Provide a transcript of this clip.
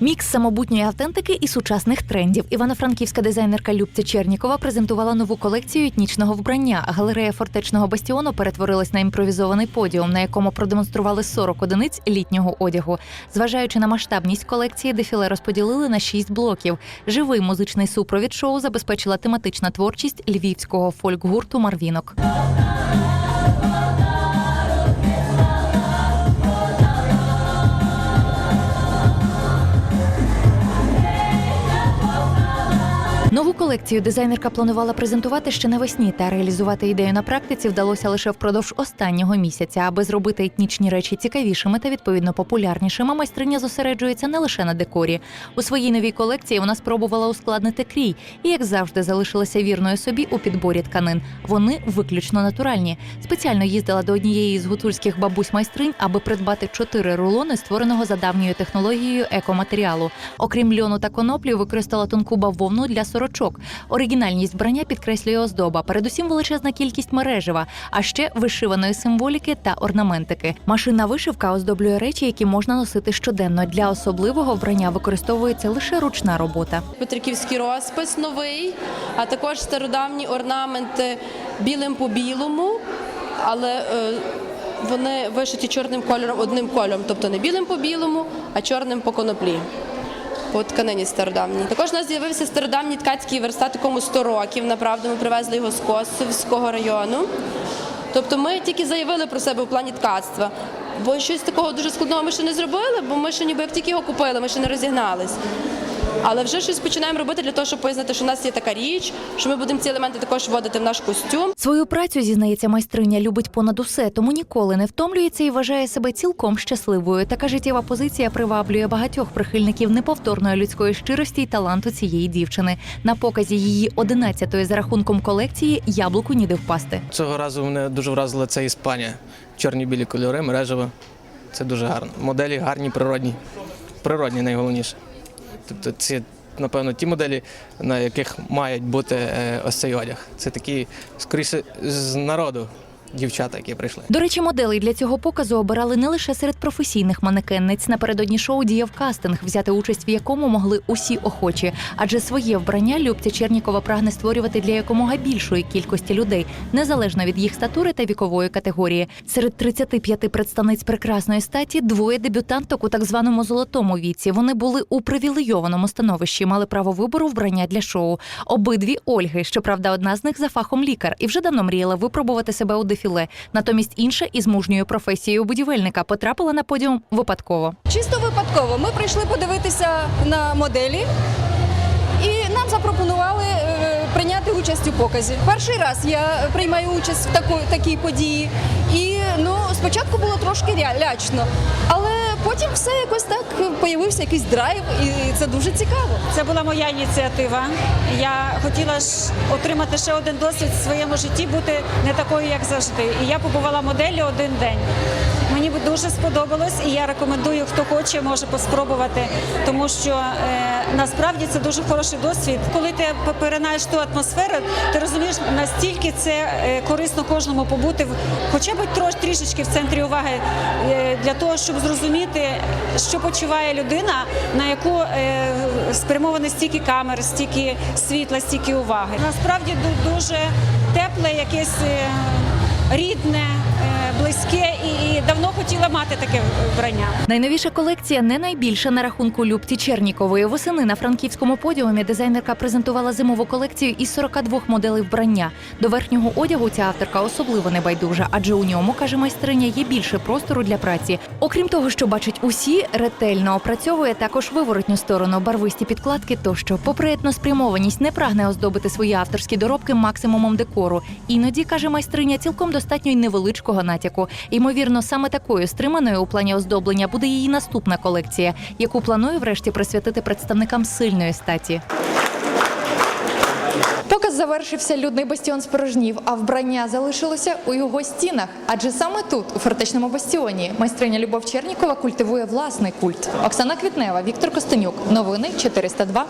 Мікс самобутньої автентики і сучасних трендів. Івано-франківська дизайнерка Любця Чернікова презентувала нову колекцію етнічного вбрання. Галерея фортечного бастіону перетворилась на імпровізований подіум, на якому продемонстрували 40 одиниць літнього одягу. Зважаючи на масштабність колекції, дефіле розподілили на 6 блоків. Живий музичний супровід шоу забезпечила тематична творчість львівського фольк-гурту Марвінок. Колекцію дизайнерка планувала презентувати ще навесні, та реалізувати ідею на практиці вдалося лише впродовж останнього місяця. Аби зробити етнічні речі цікавішими та відповідно популярнішими, майстриня зосереджується не лише на декорі. У своїй новій колекції вона спробувала ускладнити крій і, як завжди, залишилася вірною собі у підборі тканин. Вони виключно натуральні. Спеціально їздила до однієї з гуцульських бабусь майстринь, аби придбати чотири рулони, створеного за давньою технологією екоматеріалу. Окрім льону та коноплі, використала тонку бавовну для сорочок. Оригінальність вбрання підкреслює оздоба, передусім величезна кількість мережева, а ще вишиваної символіки та орнаментики. Машинна вишивка оздоблює речі, які можна носити щоденно. Для особливого вбрання використовується лише ручна робота. Петриківський розпис новий, а також стародавні орнаменти білим по білому, але е, вони вишиті чорним кольором, одним кольором, тобто не білим по білому, а чорним по коноплі. По тканині стародавній. Також у нас з'явився стародавній ткацький верстат, якому 100 років. Направду ми привезли його з Косовського району. Тобто ми тільки заявили про себе у плані ткацтва. Бо щось такого дуже складного ми ще не зробили, бо ми ще ніби як тільки його купили, ми ще не розігнались. Але вже щось починаємо робити для того, щоб пояснити, що в нас є така річ, що ми будемо ці елементи також вводити в наш костюм. Свою працю зізнається майстриня, любить понад усе, тому ніколи не втомлюється і вважає себе цілком щасливою. Така життєва позиція приваблює багатьох прихильників неповторної людської щирості й таланту цієї дівчини. На показі її 11-ї за рахунком колекції яблуку ніде впасти. Цього разу мене дуже вразила ця Іспанія. Чорні білі кольори, мережево. Це дуже гарно. Моделі гарні, природні. Природні найголовніше. Тобто це, напевно, ті моделі, на яких мають бути е, ось цей одяг. Це такі, скоріше, з народу дівчата, які прийшли. До речі, моделей для цього показу обирали не лише серед професійних манекенниць. Напередодні шоу діяв кастинг, взяти участь в якому могли усі охочі. Адже своє вбрання Любця Чернікова прагне створювати для якомога більшої кількості людей, незалежно від їх статури та вікової категорії. Серед 35 представниць прекрасної статі двоє дебютанток у так званому золотому віці. Вони були у привілейованому становищі, мали право вибору вбрання для шоу. Обидві Ольги. Щоправда, одна з них за фахом лікар і вже давно мріяла випробувати себе у дефіле. Натомість інша із мужньою професією будівельника потрапила на подіум випадково. Чисто випадково. Ми прийшли подивитися на моделі і нам запропонували е, прийняти участь у показі. Перший раз я приймаю участь в такій події. І ну, спочатку було трошки лячно, але потім все якось так появився якийсь драйв, і це дуже цікаво. Це була моя ініціатива. Я хотіла ж отримати ще один досвід в своєму житті, бути не такою, як завжди. І я побувала моделлю один день. Мені дуже сподобалось, і я рекомендую, хто хоче, може поспробувати, тому що е, насправді це дуже хороший досвід. Коли ти перенаєш ту атмосферу, ти розумієш, настільки це е, корисно кожному побути, в- хоча б трош, трішечки в центрі уваги е, для того, щоб зрозуміти, що почуває людина, на яку е, спрямовано стільки камер, стільки світла, стільки уваги. Насправді дуже тепле, якесь е, рідне, близьке і, і давно хотіла мати таке вбрання. Найновіша колекція не найбільша на рахунку Любці Чернікової. Восени на франківському подіумі дизайнерка презентувала зимову колекцію із 42 моделей вбрання. До верхнього одягу ця авторка особливо не байдужа, адже у ньому, каже майстриня, є більше простору для праці. Окрім того, що бачить усі, ретельно опрацьовує також виворотню сторону, барвисті підкладки тощо. Попри етноспрямованість, не прагне оздобити свої авторські доробки максимумом декору. Іноді каже майстриня, цілком достатньо й невеличкого натяку. Ймовірно, саме такою стриманою у плані оздоблення буде її наступна колекція, яку планує врешті присвятити представникам сильної статі. Показ завершився людний бастіон спорожнів, а вбрання залишилося у його стінах. Адже саме тут, у фортечному бастіоні, майстриня Любов Чернікова культивує власний культ. Оксана Квітнева, Віктор Костенюк. Новини 402.